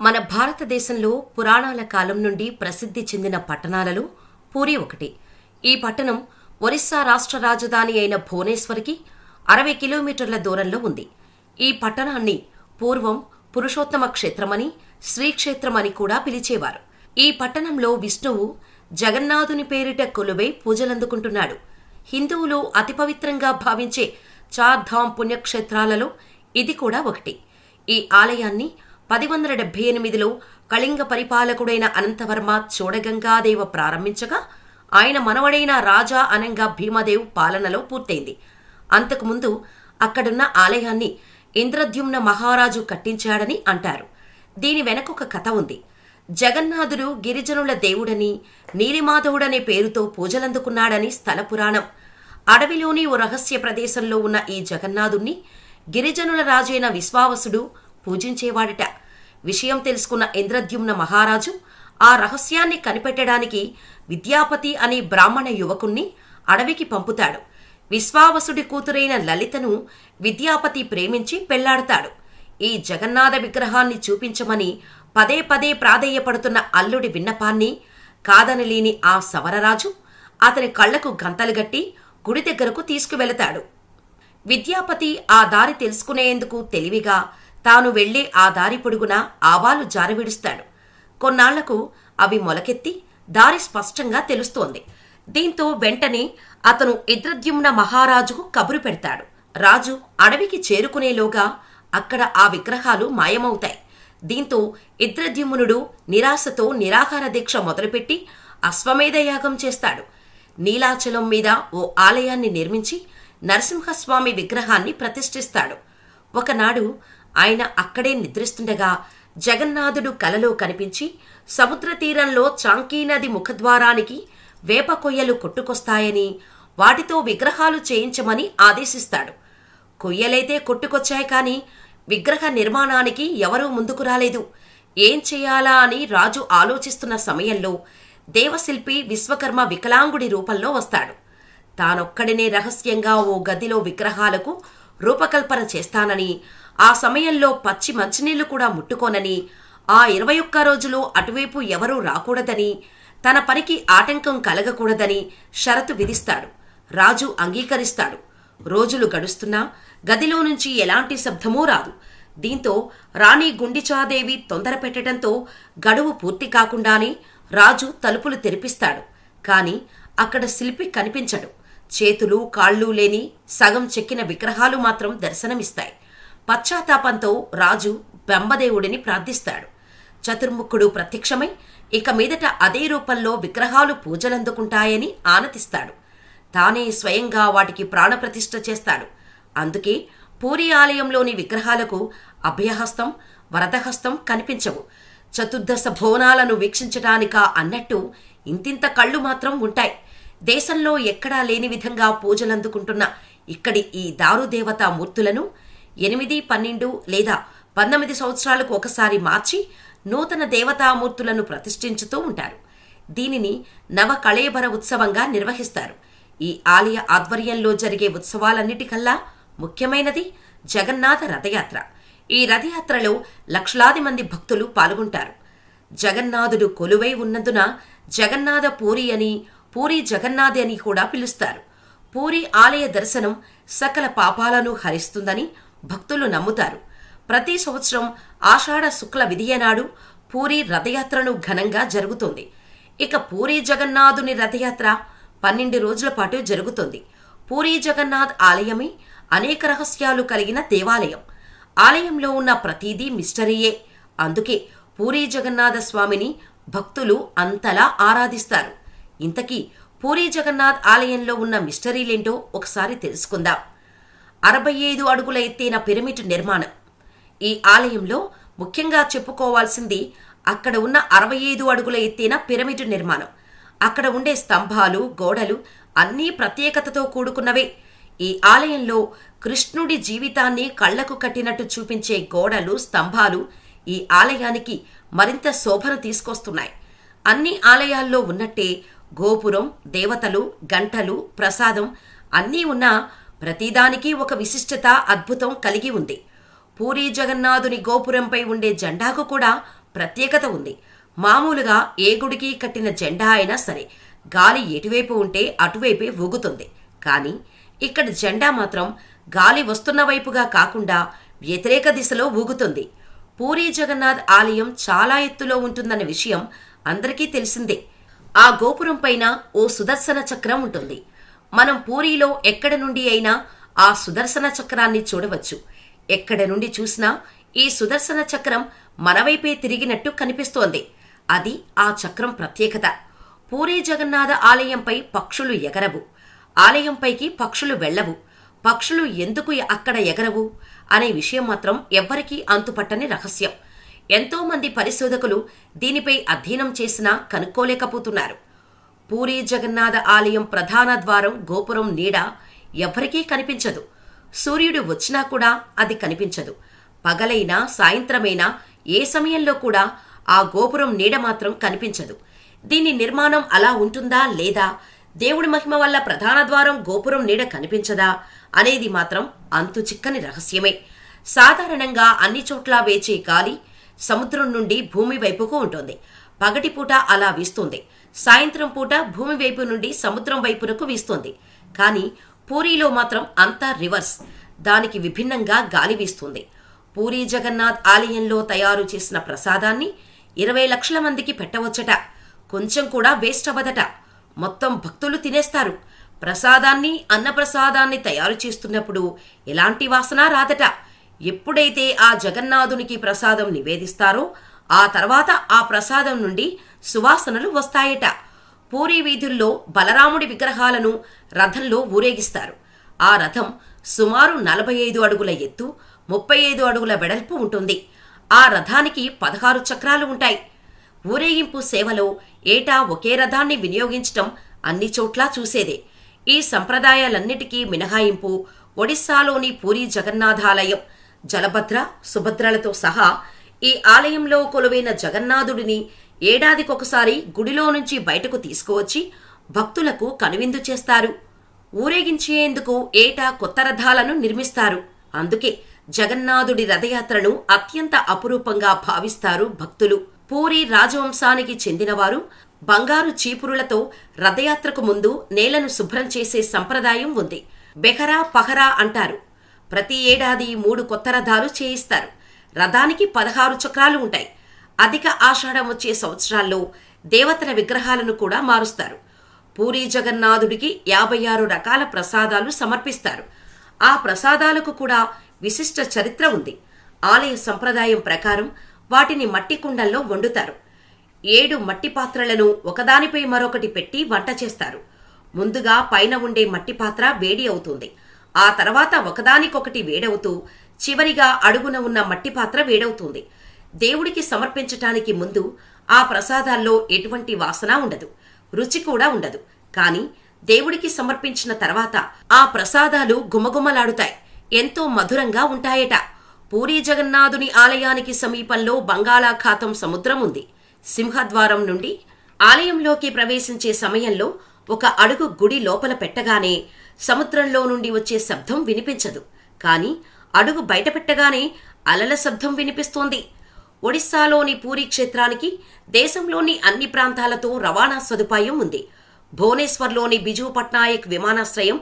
మన భారతదేశంలో పురాణాల కాలం నుండి ప్రసిద్ధి చెందిన పట్టణాలలో పూరి ఒకటి. ఈ పట్టణం ఒరిస్సా రాష్ట్ర రాజధాని అయిన భువనేశ్వర్కి అరవై కిలోమీటర్ల దూరంలో ఉంది. ఈ పట్టణాన్ని పూర్వం పురుషోత్తమ క్షేత్రమని శ్రీక్షేత్రమని కూడా పిలిచేవారు. ఈ పట్టణంలో విష్ణువు జగన్నాథుని పేరిట కొలువై పూజలందుకుంటున్నాడు. హిందువులు అతి పవిత్రంగా భావించే చార్ధామ్ పుణ్యక్షేత్రాలలో ఇది కూడా ఒకటి. ఈ ఆలయాన్ని పది వందల డెబ్బై ఎనిమిదిలో కళింగ పరిపాలకుడైన అనంతవర్మ చోడగంగాదేవ ప్రారంభించగా ఆయన మనవడైన రాజా అనంగా భీమదేవ్ పాలనలో పూర్తయింది. అంతకుముందు అక్కడున్న ఆలయాన్ని ఇంద్రద్యుమ్న మహారాజు కట్టించాడని అంటారు. దీని వెనక ఒక కథ ఉంది. జగన్నాథుడు గిరిజనుల దేవుడని నీలిమాధవుడనే పేరుతో పూజలందుకున్నాడని స్థల పురాణం. అడవిలోని ఓ రహస్య ప్రదేశంలో ఉన్న ఈ జగన్నాథుణ్ణి గిరిజనుల రాజైన విశ్వావసుడు పూజించేవాడట. విషయం తెలుసుకున్న ఇంద్రద్యుమ్న మహారాజు ఆ రహస్యాన్ని కనిపెట్టడానికి విద్యాపతి అనే బ్రాహ్మణ యువకుణ్ణి అడవికి పంపుతాడు. విశ్వావసుడి కూతురైన లలితను విద్యాపతి ప్రేమించి పెళ్ళాడతాడు. ఈ జగన్నాథ విగ్రహాన్ని చూపించమని పదే పదే ప్రాధేయపడుతున్న అల్లుడి విన్నపాన్ని కాదనలేని ఆ సవరరాజు అతని కళ్ళకు గంతలు గట్టి గుడి దగ్గరకు తీసుకువెళతాడు. విద్యాపతి ఆ దారి తెలుసుకునేందుకు తెలివిగా తాను వెళ్ళే ఆ దారి పొడుగున ఆవాలు జారవిడుస్తాడు. కొన్నాళ్ళకు అవి మొలకెత్తి దారి స్పష్టంగా తెలుస్తోంది. దీంతో వెంటనే అతను ఇద్రద్యుమ్న మహారాజుకు కబురు పెడతాడు. రాజు అడవికి చేరుకునేలోగా అక్కడ ఆ విగ్రహాలు మాయమవుతాయి. దీంతో ఇద్రద్యుమ్నుడు నిరాశతో నిరాహార దీక్ష మొదలుపెట్టి అశ్వమేధయాగం చేస్తాడు. నీలాచలం మీద ఓ ఆలయాన్ని నిర్మించి నరసింహస్వామి విగ్రహాన్ని ప్రతిష్ఠిస్తాడు. ఒకనాడు ఆయన అక్కడే నిద్రిస్తుండగా జగన్నాథుడు కలలో కనిపించి సముద్ర తీరంలో చాంకీ నది ముఖద్వారానికి వేప కొయ్యలు కొట్టుకొస్తాయని వాటితో విగ్రహాలు చేయించమని ఆదేశిస్తాడు. కొయ్యలైతే కొట్టుకొచ్చాయి కాని విగ్రహ నిర్మాణానికి ఎవరూ ముందుకు రాలేదు. ఏం చేయాలా అని రాజు ఆలోచిస్తున్న సమయంలో దేవశిల్పి విశ్వకర్మ వికలాంగుడి రూపంలో వస్తాడు. తానొక్కడినే రహస్యంగా ఓ గదిలో విగ్రహాలకు రూపకల్పన చేస్తానని ఆ సమయంలో పచ్చి మంచినీళ్ళు కూడా ముట్టుకోనని ఆ ఇరవై ఒక్క రోజులు అటువైపు ఎవరూ రాకూడదని తన పనికి ఆటంకం కలగకూడదని షరతు విధిస్తాడు. రాజు అంగీకరిస్తాడు. రోజులు గడుస్తున్నా గదిలో నుంచి ఎలాంటి శబ్దమూ రాదు. దీంతో రాణి గుండిచాదేవి తొందర పెట్టడంతో గడువు పూర్తి కాకుండానే రాజు తలుపులు తెరిపిస్తాడు. కాని అక్కడ శిల్పి కనిపించడు. చేతులు కాళ్ళు లేని సగం చెక్కిన విగ్రహాలు మాత్రం దర్శనమిస్తాయి. పశ్చాత్తాపంతో రాజు బ్రహ్మదేవుడిని ప్రార్థిస్తాడు. చతుర్ముఖుడు ప్రత్యక్షమై ఇక మీదట అదే రూపంలో విగ్రహాలు పూజలందుకుంటాయని ఆనతిస్తాడు. తానే స్వయంగా వాటికి ప్రాణప్రతిష్ఠ చేస్తాడు. అందుకే పూరి ఆలయంలోని విగ్రహాలకు అభయహస్తం వరదహస్తం కనిపించవు. చతుర్దశ భువనాలను వీక్షించటానికా అన్నట్టు ఇంతింత కళ్ళు మాత్రం ఉంటాయి. దేశంలో ఎక్కడా లేని విధంగా పూజలందుకుంటున్న ఇక్కడి ఈ దారుదేవతా మూర్తులను ఎనిమిది పన్నెండు లేదా పంతొమ్మిది సంవత్సరాలకు ఒకసారి మార్చి నూతన దేవతామూర్తులను ప్రతిష్ఠించుతూ ఉంటారు. దీనిని నవ కళేబర ఉత్సవంగా నిర్వహిస్తారు. ఈ ఆలయ ఆధ్వర్యంలో జరిగే ఉత్సవాలన్నిటికల్లా ముఖ్యమైనది జగన్నాథ రథయాత్ర. ఈ రథయాత్రలో లక్షలాది మంది భక్తులు పాల్గొంటారు. జగన్నాథుడు కొలువై ఉన్నందున జగన్నాథ పూరి అని పూరి జగన్నాథి అని కూడా పిలుస్తారు. పూరి ఆలయ దర్శనం సకల పాపాలను హరిస్తుందని భక్తులు నమ్ముతారు. ప్రతి సంవత్సరం ఆషాఢ శుక్ల విధియనాడు పూరి రథయాత్రను ఘనంగా జరుగుతుంది. ఇక పూరి జగన్నాథుని రథయాత్ర పన్నెండు రోజుల పాటు జరుగుతుంది. పూరి జగన్నాథ్ ఆలయమే అనేక రహస్యాలు కలిగిన దేవాలయం. ఆలయంలో ఉన్న ప్రతిదీ మిస్టరీయే. అందుకే పూరి జగన్నాథ స్వామిని భక్తులు అంతలా ఆరాధిస్తారు. ఇంతకీ పూరీ జగన్నాథ్ ఆలయంలో ఉన్న మిస్టరీలేంటో ఒకసారి తెలుసుకుందాం. అరవై ఐదు అడుగుల ఎత్తైన పిరమిడ్ నిర్మాణం. ఈ ఆలయంలో ముఖ్యంగా చెప్పుకోవాల్సింది అక్కడ ఉన్న అరవై ఐదు అడుగుల ఎత్తైన పిరమిడ్ నిర్మాణం. అక్కడ ఉండే స్తంభాలు గోడలు అన్నీ ప్రత్యేకతతో కూడుకున్నవే. ఈ ఆలయంలో కృష్ణుడి జీవితాన్ని కళ్ళకు కట్టినట్టు చూపించే గోడలు స్తంభాలు ఈ ఆలయానికి మరింత శోభను తీసుకొస్తున్నాయి. అన్ని ఆలయాల్లో ఉన్నట్టే గోపురం దేవతలు గంటలు ప్రసాదం అన్నీ ఉన్నా ప్రతిదానికి ఒక విశిష్టత అద్భుతం కలిగి ఉంది. పూరీ జగన్నాథుని గోపురంపై ఉండే జెండాకు కూడా ప్రత్యేకత ఉంది. మామూలుగా ఏ గుడికి కట్టిన జెండా అయినా సరే గాలి ఎటువైపు ఉంటే అటువైపే ఊగుతుంది కానీ ఇక్కడ జెండా మాత్రం గాలి వస్తున్న వైపుగా కాకుండా వ్యతిరేక దిశలో ఊగుతుంది పూరీ జగన్నాథ్ ఆలయం చాలా ఎత్తులో ఉంటుందన్న విషయం అందరికీ తెలిసిందే. ఆ గోపురం పైన ఓ సుదర్శన చక్రం ఉంటుంది. మనం పూరీలో ఎక్కడ నుండి అయినా ఆ సుదర్శన చక్రాన్ని చూడవచ్చు. ఎక్కడ నుండి చూసినా ఈ సుదర్శన చక్రం మనవైపే తిరిగినట్టు కనిపిస్తోంది. అది ఆ చక్రం ప్రత్యేకత. పూరీ జగన్నాథ ఆలయంపై పక్షులు ఎగరవు. ఆలయంపైకి పక్షులు వెళ్ళవు. పక్షులు ఎందుకు అక్కడ ఎగరవు అనే విషయం మాత్రం ఎవ్వరికీ అంతుపట్టని రహస్యం. ఎంతో మంది పరిశోధకులు దీనిపై అధ్యయనం చేసినా కనుక్కోలేకపోతున్నారు. పూరీ జగన్నాథ ఆలయం ప్రధాన ద్వారం గోపురం నీడ ఎవరికీ కనిపించదు. సూర్యుడు వచ్చినా కూడా అది కనిపించదు. పగలైనా సాయంత్రమైనా ఏ సమయంలో కూడా ఆ గోపురం నీడ మాత్రం కనిపించదు. దీని నిర్మాణం అలా ఉంటుందా లేదా? దేవుడి మహిమ వల్ల ప్రధాన ద్వారం గోపురం నీడ కనిపించదా? అనేది మాత్రం అంతు చిక్కని రహస్యమే. సాధారణంగా అన్ని చోట్ల వేచే గాలి సముద్రం నుండి భూమి వైపుకు ఉంటుంది. పగటిపూట అలా వీస్తుంది. సాయంత్రం పూట భూమి వైపు నుండి సముద్రం వైపునకు వీస్తుంది. కానీ పూరీలో మాత్రం అంతా రివర్స్. దానికి విభిన్నంగా గాలి వీస్తుంది. పూరీ జగన్నాథ్ ఆలయంలో తయారు చేసిన ప్రసాదాన్ని ఇరవై లక్షల మందికి పెట్టవచ్చట. కొంచెం కూడా వేస్ట్ అవ్వదట. మొత్తం భక్తులు తినేస్తారు. ప్రసాదాన్ని అన్నప్రసాదాన్ని తయారు చేస్తున్నప్పుడు ఎలాంటి వాసన రాదట. ఎప్పుడైతే ఆ జగన్నాథునికి ప్రసాదం నివేదిస్తారో ఆ తర్వాత ఆ ప్రసాదం నుండి సువాసనలు వస్తాయట. పూరి వీధుల్లో బలరాముడి విగ్రహాలను రథంలో ఊరేగిస్తారు. ఆ రథం సుమారు నలభై ఐదు అడుగుల ఎత్తు ముప్పై ఐదు అడుగుల వెడల్పు ఉంటుంది. ఆ రథానికి పదహారు చక్రాలు ఉంటాయి. ఊరేగింపు సేవలో ఏటా ఒకే రథాన్ని వినియోగించటం అన్ని చోట్లా చూసేదే. ఈ సంప్రదాయాలన్నిటికీ మినహాయింపు ఒడిశాలోని పూరి జగన్నాథాలయం జలభద్ర సుభద్రలతో సహా ఈ ఆలయంలో కొలువైన జగన్నాథుడిని ఏడాదికొకసారి గుడిలో నుంచి బయటకు తీసుకువచ్చి భక్తులకు కనువిందు చేస్తారు. ఊరేగించేందుకు ఏటా కొత్త రథాలను నిర్మిస్తారు. అందుకే జగన్నాథుడి రథయాత్రను అత్యంత అపురూపంగా భావిస్తారు భక్తులు. పూరి రాజవంశానికి చెందినవారు బంగారు చీపురులతో రథయాత్రకు ముందు నేలను శుభ్రం చేసే సంప్రదాయం ఉంది. బెహరా పహరా అంటారు. ప్రతి ఏడాది మూడు కొత్త రథాలు చేయిస్తారు. రథానికి పదహారు చక్రాలు ఉంటాయి. అధిక ఆషాఢం వచ్చే సంవత్సరాల్లో దేవతల విగ్రహాలను కూడా మారుస్తారు. పూరి జగన్నాథుడికి యాభై ఆరు రకాల ప్రసాదాలు సమర్పిస్తారు. ఆ ప్రసాదాలకు కూడా విశిష్ట చరిత్ర ఉంది. ఆలయ సంప్రదాయం ప్రకారం వాటిని మట్టి కుండల్లో వండుతారు. ఏడు మట్టి పాత్రలను ఒకదానిపై మరొకటి పెట్టి వంట చేస్తారు. ముందుగా పైన ఉండే మట్టి పాత్ర వేడి అవుతుంది. ఆ తర్వాత ఒకదానికొకటి వేడవుతూ చివరిగా అడుగున ఉన్న మట్టి పాత్ర వేడవుతుంది. దేవుడికి సమర్పించటానికి ముందు ఆ ప్రసాదాల్లో ఎటువంటి వాసన ఉండదు. రుచి కూడా ఉండదు. కానీ దేవుడికి సమర్పించిన తర్వాత ఆ ప్రసాదాలు గుమగుమలాడుతాయి ఎంతో మధురంగా ఉంటాయట. పూరీ జగన్నాథుని ఆలయానికి సమీపంలో బంగాళాఖాతం సముద్రం ఉంది. సింహద్వారం నుండి ఆలయంలోకి ప్రవేశించే సమయంలో ఒక అడుగు గుడి లోపల పెట్టగానే సముద్రంలో నుండి వచ్చే శబ్దం వినిపించదు. కానీ అడుగు బయటపెట్టగానే అలల శబ్దం వినిపిస్తోంది. ఒడిస్సాలోని పూరీ క్షేత్రానికి దేశంలోని అన్ని ప్రాంతాలతో రవాణా సదుపాయం ఉంది. భువనేశ్వర్లోని బిజు పట్నాయక్ విమానాశ్రయం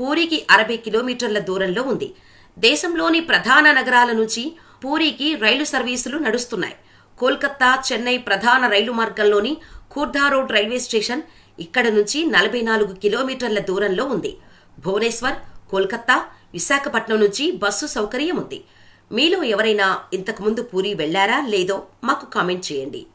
పూరికి అరవై కిలోమీటర్ల దూరంలో ఉంది. దేశంలోని ప్రధాన నగరాల నుంచి పూరికి రైలు సర్వీసులు నడుస్తున్నాయి. కోల్కత్తా చెన్నై ప్రధాన రైలు మార్గంలోని ఖూర్ధా రోడ్ రైల్వే స్టేషన్ ఇక్కడ నుంచి నలభై నాలుగు కిలోమీటర్ల దూరంలో ఉంది. భువనేశ్వర్ కోల్కత్తా విశాఖపట్నం నుంచి బస్సు సౌకర్యం ఉంది మీలో ఎవరైనా ఇంతకుముందు పూరి వెళ్ళారా లేదో మాకు కామెంట్ చేయండి.